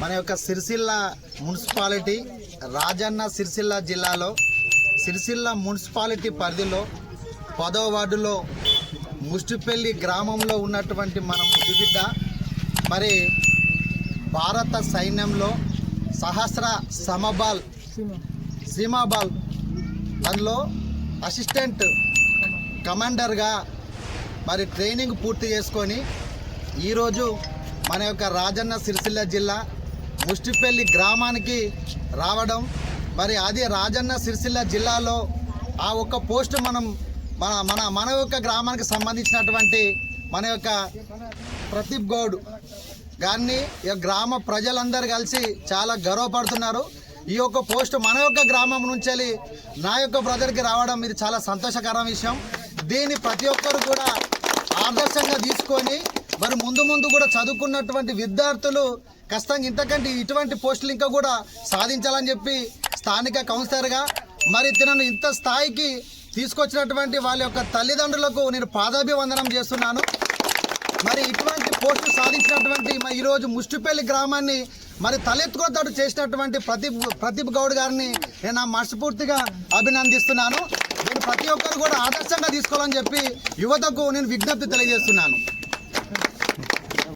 మన యొక్క సిరిసిల్ల మున్సిపాలిటీ రాజన్న సిరిసిల్ల జిల్లాలో సిరిసిల్ల మున్సిపాలిటీ పరిధిలో పదో వార్డులో ముష్టిపల్లి గ్రామంలో ఉన్నటువంటి మన ముద్దుబిడ్డ మరి భారత సైన్యంలో సహస్ర సమబాల్ సీమాబాల్ అందులో అసిస్టెంట్ కమాండర్గా మరి ట్రైనింగ్ పూర్తి చేసుకొని ఈరోజు మన యొక్క రాజన్న సిరిసిల్ల జిల్లా ముష్టిపల్లి గ్రామానికి రావడం మరి అది రాజన్న సిరిసిల్ల జిల్లాలో ఆ ఒక్క పోస్ట్ మనం మన మన మన యొక్క గ్రామానికి సంబంధించినటువంటి మన యొక్క ప్రదీప్ గౌడ్ గారిని ఈ గ్రామ ప్రజలందరూ కలిసి చాలా గర్వపడుతున్నారు. ఈ యొక్క పోస్ట్ మన యొక్క గ్రామం నుంచి వెళ్ళి నా యొక్క బ్రదర్కి రావడం ఇది చాలా సంతోషకరమైన విషయం. దీన్ని ప్రతి ఒక్కరు కూడా ఆదర్శంగా తీసుకొని మరి ముందు ముందు కూడా చదువుకున్నటువంటి విద్యార్థులు ఖచ్చితంగా ఇంతకంటే ఇటువంటి పోస్టులు ఇంకా కూడా సాధించాలని చెప్పి స్థానిక కౌన్సిలర్గా మరి తనను ఇంత స్థాయికి తీసుకొచ్చినటువంటి వాళ్ళ యొక్క తల్లిదండ్రులకు నేను పాదాభివందనం చేస్తున్నాను. మరి ఇటువంటి పోస్టు సాధించినటువంటి ఈరోజు ముష్టిపల్లి గ్రామాన్ని మరి తలెత్తుకోతడు చేసినటువంటి ప్రదీప్ ప్రదీప్ గౌడ్ గారిని నేను నా మనస్ఫూర్తిగా అభినందిస్తున్నాను. నేను ప్రతి ఒక్కరు కూడా ఆదర్శంగా తీసుకోవాలని చెప్పి యువతకు నేను విజ్ఞప్తి తెలియజేస్తున్నాను.